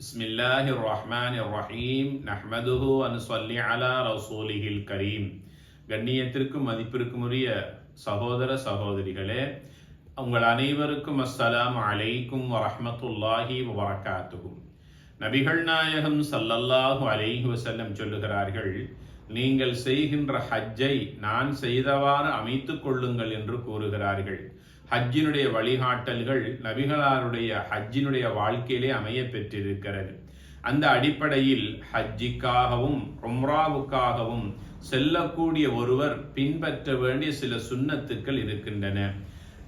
بسم الله الرحمن الرحيم نحمده ونصلي على رسوله الكريم கண்ணியத்திற்கும் மதிப்பிற்கும் உரிய சகோதர சகோதரிகளே உங்கள் அனைவருக்கும் அஸ்ஸலாம் அலைக்கும் வரஹ்மத்துல்லாஹி வபரகாத்துஹு நபிகள் நாயகம் ஸல்லல்லாஹு அலைஹி வஸல்லம் சொல்லுகிறார்கள் நீங்கள் செய்கின்ற ஹஜ்ஜை நான் செய்தவாறு அமைத்துக் கொள்ளுங்கள் என்று கூறுகிறார்கள் ஹஜ்ஜினுடைய வழிகாட்டல்கள் நபிகளாருடைய ஹஜ்ஜினுடைய வாழ்க்கையிலே அமைய பெற்றிருக்கிறது அந்த அடிப்படையில் ஹஜ்ஜிக்காகவும் ரொம்ராவுக்காகவும் செல்லக்கூடிய ஒருவர் பின்பற்ற வேண்டிய சில சுண்ணத்துக்கள் இருக்கின்றன.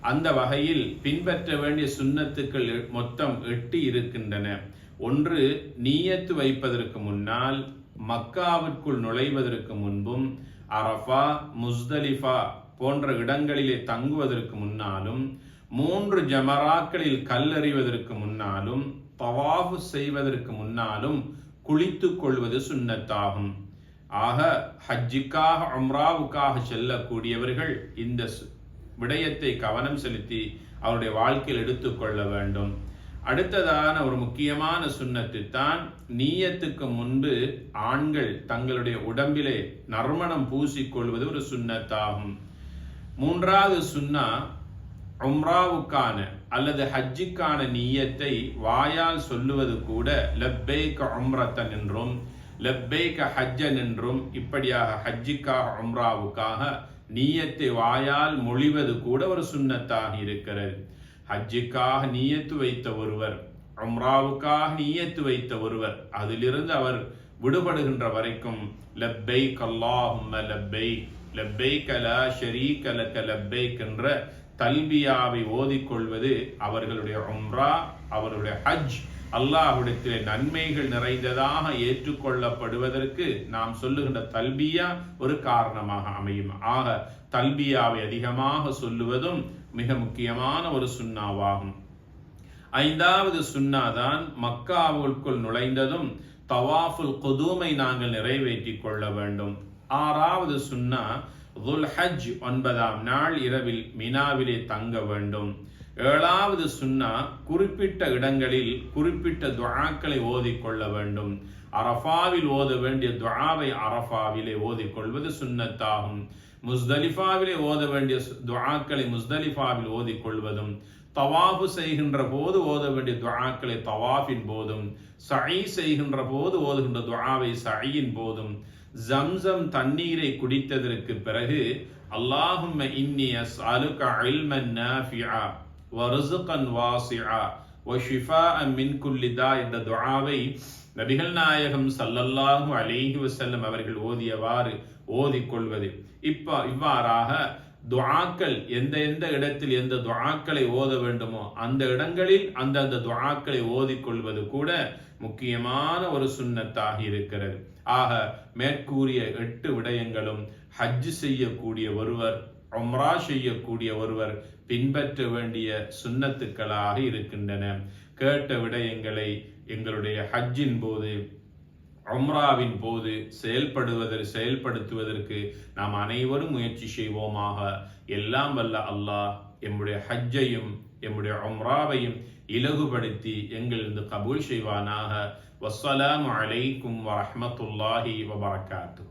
அந்த வகையில் பின்பற்ற வேண்டிய சுன்னத்துக்கள் மொத்தம் எட்டு இருக்கின்றன. ஒன்று நீயத்து வைப்பதற்கு முன்னால் மக்காவிற்குள் நுழைவதற்கு முன்பும் அரஃபா முஸ்தலிஃபா போன்ற இடங்களிலே தங்குவதற்கு முன்னாலும் மூன்று ஜமராக்களில் கல்லறிவதற்கு முன்னாலும் தவாஃபு செய்வதற்கு முன்னாலும் குளித்துக் கொள்வது சுண்ணத்தாகும். ஆக ஹஜ்ஜிக்காக அம்ராவுக்காக செல்லக்கூடியவர்கள் இந்த விடயத்தை கவனம் செலுத்தி அவருடைய வாழ்க்கையில் எடுத்துக்கொள்ள வேண்டும். அடுத்ததான ஒரு முக்கியமான சுண்ணத்து தான் நீயத்துக்கு முன்பு ஆண்கள் தங்களுடைய உடம்பிலே நறுமணம் பூசிக்கொள்வது ஒரு சுண்ணத்தாகும். மூன்றாவது சுன்னா உம்ராவுக்கான அல்லது ஹஜ்ஜிக்கான நீயத்தை வாயால் சொல்லுவது கூட லப்பேக உம்ரத்தன் என்றும் லப்பேக ஹஜ்ஜன் என்றும் இப்படியாக ஹஜ்ஜிக்காக உம்ராவுக்காக நீயத்தை வாயால் மொழிவது கூட ஒரு சுண்ணத்தாக இருக்கிறது. ஹஜ்ஜிக்காக நீயத்து வைத்த ஒருவர் உம்ராவுக்காக நீயத்து வைத்த ஒருவர் அதிலிருந்து அவர் விடுபடுகின்ற வரைக்கும் லப்பை அல்லாஹும்ம லப்பை லப்பைக் லா ஷரீக கலக்க லப்பைக் என்ற தல்பியாவை ஓதிக்கொள்வது அவர்களுடைய உம்ரா அவருடைய ஹஜ். அல்லாஹ்விடத்திலே நன்மைகள் நிறைந்ததாக ஏற்றுக்கொள்ளப்படுவதற்கு நாம் சொல்லுகின்ற தல்பியா ஒரு காரணமாக அமையும். ஆக தல்பியாவை அதிகமாக சொல்லுவதும் மிக முக்கியமான ஒரு சுண்ணாவாகும் ஐந்தாவது சுண்ணாதான் மக்காவுக்குள் நுழைந்ததும் தவாஃபுல் குதூமை நாங்கள் நிறைவேற்றி கொள்ள வேண்டும். ஆறாவது சுன்னா துல் ஹஜ் ஒன்பதாம் நாள் இரவில் மினாவிலே தங்க வேண்டும். ஏழாவது சுன்னா குறிப்பிட்ட இடங்களில் குறிப்பிட்ட துவாக்களை ஓதிக்கொள்ள வேண்டும். அரஃபாவில் ஓத வேண்டிய துவாவை அரஃபாவிலே ஓதிக்கொள்வது சுன்னத்தாகும். முஸ்தலிஃபாவிலே ஓத வேண்டிய துவாக்களை முஸ்தலிஃபாவில் ஓதிக்கொள்வதும் தவாஃபு செய்கின்ற போது ஓத வேண்டிய துவாக்களை தவாஃபின் போதும் சை செய்கின்ற போது ஓதுகின்ற துவாவை சையின் போதும். ஜம்சம் தண்ணீரை குடித்ததற்கு பிறகு அல்லாஹும் இன்னி அஸ்அலுக இல்மன் நாஃபியா வருசுகன் வாசியா வஷிஃபாஅ மின் குல்லிதா என்ற துவாவை நபிகள் நாயகம் சல்லல்லாஹு அலேஹி வசல்லம் அவர்கள் ஓதியவாறு ஓதிக்கொள்வது இப்ப இவ்வாறாக துவாக்கள் எந்த எந்த இடத்தில் எந்த துவாக்களை ஓத வேண்டுமோ அந்த இடங்களில் அந்தந்த துவாக்களை ஓதிக்கொள்வது கூட முக்கியமான ஒரு சுண்ணத்தாக இருக்கிறது. ஆக மேற்கூறிய எட்டு விடயங்களும் ஹஜ் செய்யக்கூடிய ஒருவர் ஒம்ரா செய்யக்கூடிய ஒருவர் பின்பற்ற வேண்டிய சுண்ணத்துக்களாக இருக்கின்றன. கேட்ட விடயங்களை எங்களுடைய ஹஜ்ஜின் போது உம்ராவின் போது செயல்படுவதற்கு செயல்படுத்துவதற்கு நாம் அனைவரும் முயற்சி செய்வோமாக. எல்லாம் வல்ல அல்லாஹ் எம்முடைய ஹஜ்ஜையும் எம்முடைய உம்ராவையும் இலகுபடுத்தி எங்களிருந்து கபூல் செய்வானாக. வஸ்ஸலாமு அலைக்கும் வரமத்துல்லாஹி வபரகாத்து